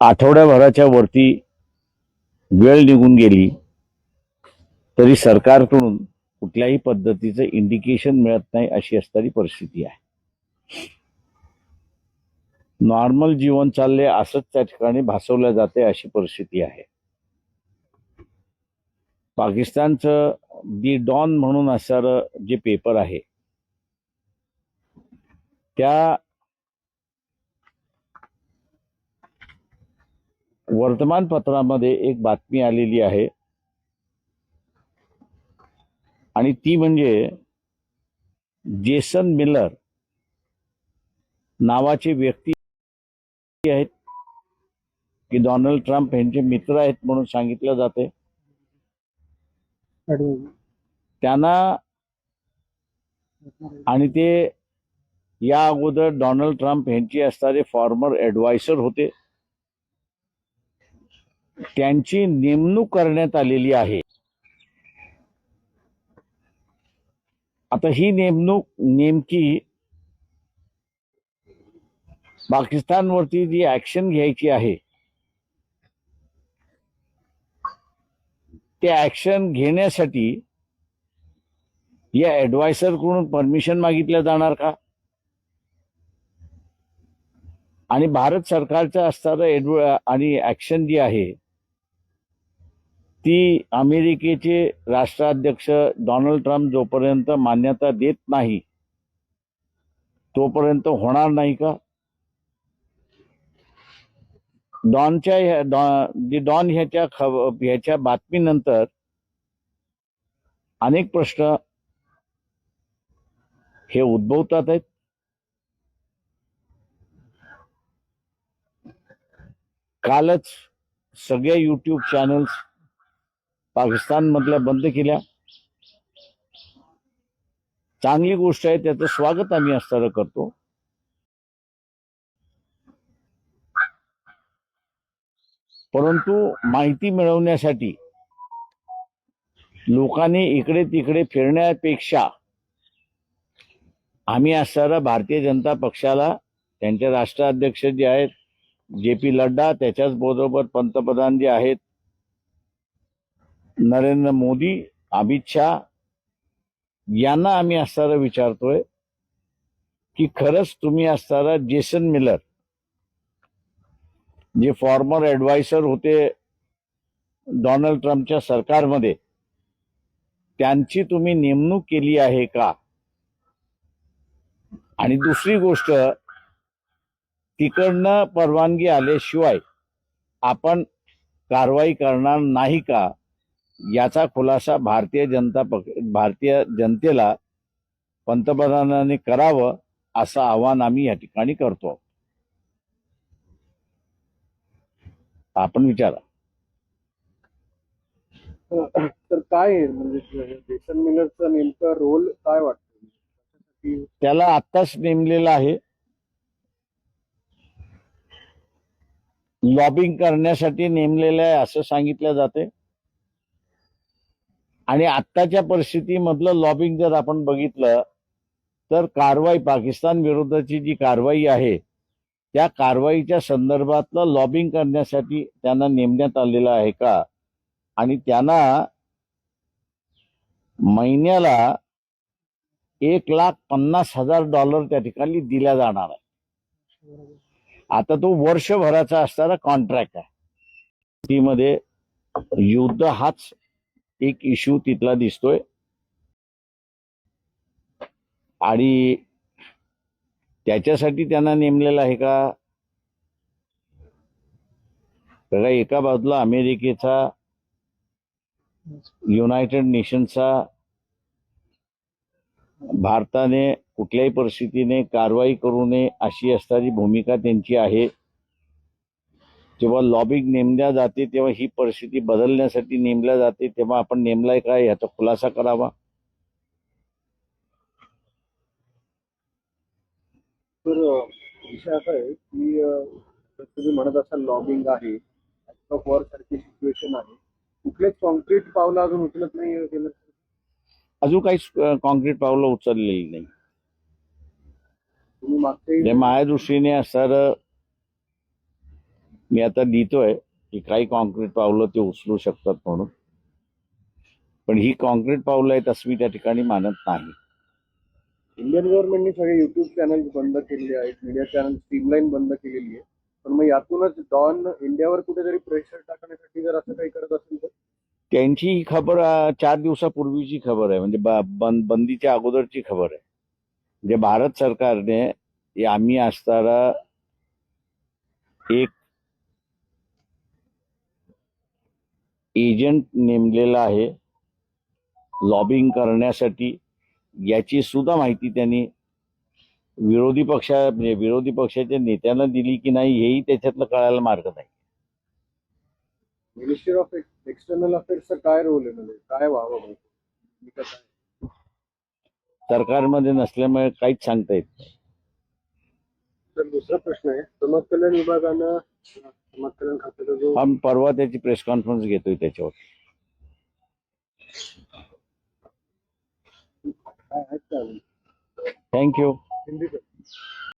आठवड्याभराच्या वरती वेळ निघून गेली तरी सरकारकडून कुठल्याही पद्धतीचं इंडिकेशन मिळत नाही अशी असणारी परिस्थिती आहे. नॉर्मल जीवन चालले असंच त्या ठिकाणी भासवलं जाते अशी परिस्थिती आहे. पाकिस्तानचं दी डॉन म्हणून असणारं जे पेपर आहे त्या वर्तमानपत्रामध्ये एक बातमी आलेली आहे. आणि ती म्हणजे जेसन मिलर नावाचे व्यक्ती आहेत की डोनाल्ड ट्रम्प यांचे मित्र आहेत म्हणून सांगितलं जाते. त्यांना आणि ते या अगोदर डोनाल्ड ट्रम्प यांचे असणारे फॉर्मर ॲडवायसर होते. त्यांची नेमणूक करण्यात आलेली आहे. आता ही नेमणूक नेमकी पाकिस्तानवरती जी ऍक्शन घ्यायची आहे ते ऍक्शन घेण्यासाठी या ॲडवायसरकडून परमिशन मागितल्या जाणार का? आणि भारत सरकारचं असणारं आणि ऍक्शन जी आहे ती अमेरिकेचे राष्ट्राध्यक्ष डोनाल्ड ट्रम्प जोपर्यंत मान्यता देत नाही तोपर्यंत होणार नाही का? डॉनच्या ह्या- डॉन डॉन ह्याच्या खब ह्याच्या बातमीनंतर अनेक प्रश्न हे उद्भवतात आहेत. कालच सगळ्या यूट्यूब चॅनल्स पाकिस्तानमधल्या बंद केल्या. चांगली गोष्ट आहे त्याचं स्वागत आम्ही असताना करतो. परंतु माहिती मिळवण्यासाठी लोकांनी इकडे तिकडे फिरण्यापेक्षा आम्ही असणारा भारतीय जनता पक्षाला त्यांचे राष्ट्राध्यक्ष जे आहेत जे पी लड्डा त्याच्याच बरोबर पंतप्रधान जे आहेत नरेंद्र मोदी अमित शहा यांना आम्ही असणारा विचारतोय की खरंच तुम्ही असणारा जेसन मिलर जे फॉर्मर ॲडवायसर होते डोनाल्ड ट्रम्पच्या सरकारमध्ये त्यांची तुम्ही नेमणूक केली आहे का? आणि दुसरी गोष्ट तिकडनं परवानगी आल्याशिवाय आपण कारवाई करणार नाही का? याचा खुलासा भारतीय जनता पक्ष भारतीय जनतेला पंतप्रधानांनी करावं असं आवाहन आम्ही या ठिकाणी करतो. आपण विचारा. तर काय म्हणजे मिलरचा नेमका रोल काय वाटतं? त्याला आत्ताच नेमलेलं आहे. लॉबिंग करण्यासाठी नेमलेलं आहे असं सांगितलं जाते आणि आत्ताच्या परिस्थितीमधलं लॉबिंग जर आपण बघितलं तर कारवाई पाकिस्तान विरोधाची जी कारवाई आहे त्या कारवाईच्या संदर्भातलं लॉबिंग करण्यासाठी त्यांना नेमण्यात आलेलं आहे का? आणि त्यांना महिन्याला एक लाख पन्नास हजार डॉलर त्या ठिकाणी दिल्या जाणार आहे. आता तो वर्षभराचा असणारा कॉन्ट्रॅक्ट आहे. ती मध्ये युद्ध हाच एक इश्यू तिथला दिसतोय. आणि त्याच्यासाठी त्यांना नेमलेलं आहे का? बघा एका बाजूला अमेरिकेचा युनायटेड नेशनचा भारताने कुठल्याही परिस्थितीने कारवाई करू नये अशी असणारी भूमिका त्यांची आहे. जेव्हा लॉबिंग नेमल्या जाते तेव्हा ही परिस्थिती बदलण्यासाठी नेमल्या जाते तेव्हा आपण नेमलाय काय याचा खुलासा करावा? तर विषय असा आहे की तुम्ही म्हणत असाल लॉबिंग आहे वॉर सारखी सिच्युएशन आहे. कुठलेच कॉन्क्रीट पावलं अजून उचलत नाही अजून काहीच कॉन्क्रीट पावलं उचललेली नाही. तुम्ही मागचे म्हणजे माझ्या दृष्टीने असणारं मी आता लिहितोय की काही कॉन्क्रीट पावलं ते उचलू शकतात म्हणून. पण ही कॉन्क्रीट पावलं आहेत असं मी त्या ठिकाणी मानत नाही. इंडियन गव्हर्नमेंटनी सगळे युट्यूब चॅनल बंद केलेले आहेत मीडिया चॅनल स्ट्रीमलाईन बंद केलेली आहे पण मग यातूनच डॉन इंडियावर कुठेतरी प्रेशर टाकण्यासाठी जर असं काही करत असेल तर? त्यांची ही खबर चार दिवसापूर्वीची खबर आहे. म्हणजे ब- बंदीच्या अगोदरची खबर आहे. म्हणजे भारत सरकारने आम्ही असताना एक एजंट नेमलेला आहे. लॉबिंग करण्यासाठी याची सुद्धा माहिती त्यांनी विरोधी पक्षा म्हणजे विरोधी पक्षाच्या नेत्यांना दिली की नाही हेही त्याच्यातलं कळायला मार्ग नाही. मिनिस्ट्री ऑफ एक्सटर्नल अफेअर्सचा काय रोल आहे म्हणजे? काय व्हावं म्हणजे? सरकारमध्ये नसल्यामुळे काहीच सांगता येत नाही. तर दुसरा प्रश्न आहे. समाज कल्याण विभागानं समाज खात्याचा जो आम्ही परवा त्याची प्रेस कॉन्फरन्स घेतोय त्याच्यावर. काय आहेत का थँक्यू